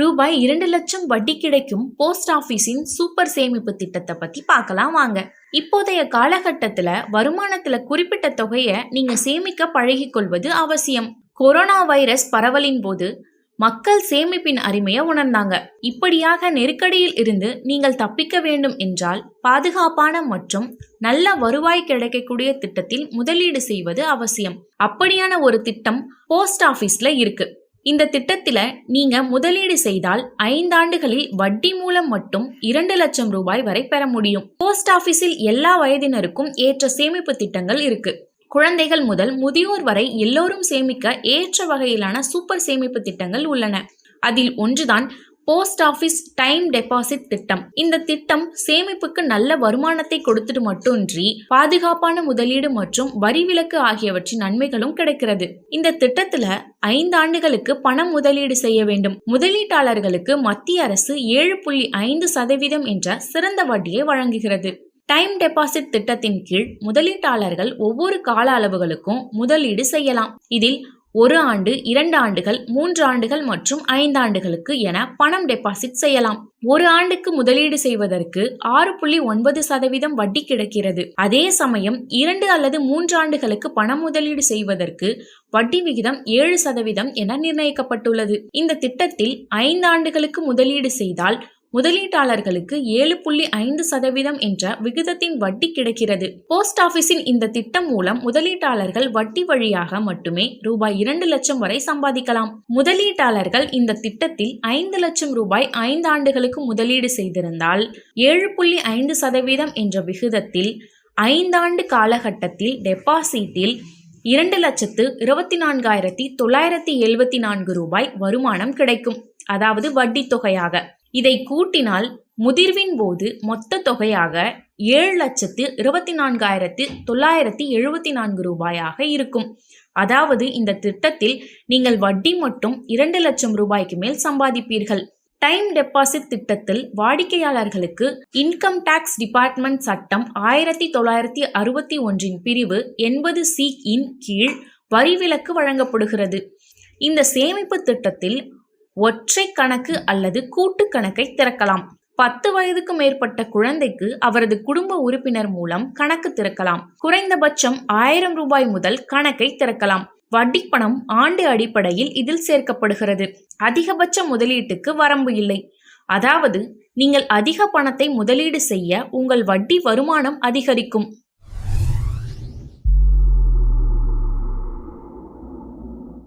ரூபாய் இரண்டு லட்சம் வட்டி கிடைக்கும் போஸ்ட் ஆபீஸின் சூப்பர் சேமிப்பு திட்டத்தை பத்தி பார்க்கலாம் வாங்க. இப்போதைய காலகட்டத்துல வருமானத்துல குறிப்பிட்ட தொகையை நீங்க சேமிக்க பழகி கொள்வது அவசியம். கொரோனா வைரஸ் பரவலின் போது மக்கள் சேமிப்பின் அருமையை உணர்ந்தாங்க. இப்படியாக நெருக்கடியில் இருந்து நீங்கள் தப்பிக்க வேண்டும் என்றால் பாதுகாப்பான மற்றும் நல்ல வருவாய் கிடைக்கக்கூடிய திட்டத்தில் முதலீடு செய்வது அவசியம். அப்படியான ஒரு திட்டம் போஸ்ட் ஆபீஸ்ல இருக்கு. இந்த திட்டத்தில் நீங்க முதலீடு செய்தால் ஐந்தாண்டுகளில் வட்டி மூலம் மட்டும் இரண்டு லட்சம் ரூபாய் வரை பெற முடியும். போஸ்ட் ஆபீஸில் எல்லா வயதினருக்கும் ஏற்ற சேமிப்பு திட்டங்கள் இருக்கு. குழந்தைகள் முதல் முதியோர் வரை எல்லோரும் சேமிக்க ஏற்ற வகையிலான சூப்பர் சேமிப்பு திட்டங்கள் உள்ளன. அதில் ஒன்றுதான் போஸ்ட் ஆபீஸ் டைம் டெபாசிட் திட்டம். இந்த திட்டம் சேமிப்புக்கு நல்ல வருமானத்தை கொடுத்துட்டு மட்டுமின்றி பாதுகாப்பான முதலீடு மற்றும் வரி விலக்கு ஆகியவற்றின் நன்மைகளும் கிடைக்கிறது. இந்த திட்டத்துல ஐந்து ஆண்டுகளுக்கு பணம் முதலீடு செய்ய வேண்டும். முதலீட்டாளர்களுக்கு மத்திய அரசு ஏழு புள்ளி ஐந்து சதவீதம் என்ற சிறந்த வட்டியை வழங்குகிறது. டைம் டெபாசிட் திட்டத்தின் கீழ் முதலீட்டாளர்கள் ஒவ்வொரு கால அளவுகளுக்கும் முதலீடு செய்யலாம். இதில் ஒரு ஆண்டு இரண்டு ஆண்டுகள் மூன்று ஆண்டுகள் மற்றும் ஐந்து ஆண்டுகளுக்கு என பணம் டெபாசிட் செய்யலாம். ஒரு ஆண்டுக்கு முதலீடு செய்வதற்கு ஆறு புள்ளி ஒன்பது சதவீதம் வட்டி கிடைக்கிறது. அதே சமயம் இரண்டு அல்லது மூன்று ஆண்டுகளுக்கு பண முதலீடு செய்வதற்கு வட்டி விகிதம் ஏழு சதவீதம் என நிர்ணயிக்கப்பட்டுள்ளது. இந்த திட்டத்தில் ஐந்து ஆண்டுகளுக்கு முதலீடு செய்தால் முதலீட்டாளர்களுக்கு ஏழு புள்ளி ஐந்து சதவீதம் என்ற விகிதத்தின் வட்டி கிடைக்கிறது. போஸ்ட் ஆபீஸின் இந்த திட்டம் மூலம் முதலீட்டாளர்கள் வட்டி வழியாக மட்டுமே ரூபாய் இரண்டு லட்சம் வரை சம்பாதிக்கலாம். முதலீட்டாளர்கள் இந்த திட்டத்தில் ஐந்து லட்சம் ரூபாய் ஐந்து ஆண்டுகளுக்கு முதலீடு செய்திருந்தால் ஏழு புள்ளி ஐந்து சதவீதம் என்ற விகிதத்தில் ஐந்தாண்டு காலகட்டத்தில் டெபாசிட்டில் இரண்டு லட்சத்து இருபத்தி நான்காயிரத்தி தொள்ளாயிரத்தி எழுபத்தி நான்கு ரூபாய் வருமானம் கிடைக்கும். அதாவது வட்டி தொகையாக. இதை கூட்டினால் முதிர்வின் போது மொத்த தொகையாக ஏழு லட்சத்து இருபத்தி நான்காயிரத்து தொள்ளாயிரத்தி எழுபத்தி நான்கு ரூபாயாக இருக்கும். அதாவது இந்த திட்டத்தில் நீங்கள் வட்டி மட்டும் இரண்டு லட்சம் ரூபாய்க்கு மேல் சம்பாதிப்பீர்கள். டைம் டெபாசிட் திட்டத்தில் வாடிக்கையாளர்களுக்கு இன்கம் டாக்ஸ் டிபார்ட்மெண்ட் சட்டம் ஆயிரத்தி தொள்ளாயிரத்தி அறுபத்தி ஒன்றின் பிரிவு எண்பது சி இன் கீழ் வரி விலக்கு வழங்கப்படுகிறது. இந்த சேமிப்பு திட்டத்தில் ஒற்றை கணக்கு அல்லது கூட்டு கணக்கை திறக்கலாம். பத்து வயதுக்கு மேற்பட்ட குழந்தைக்கு அவரது குடும்ப உறுப்பினர் மூலம் கணக்கு திறக்கலாம். குறைந்தபட்சம் ஆயிரம் ரூபாய் முதல் கணக்கை திறக்கலாம். வட்டி பணம் ஆண்டு அடிப்படையில் இதில் சேர்க்கப்படுகிறது. அதிகபட்ச முதலீட்டுக்கு வரம்பு இல்லை. அதாவது நீங்கள் அதிக பணத்தை முதலீடு செய்ய உங்கள் வட்டி வருமானம் அதிகரிக்கும்.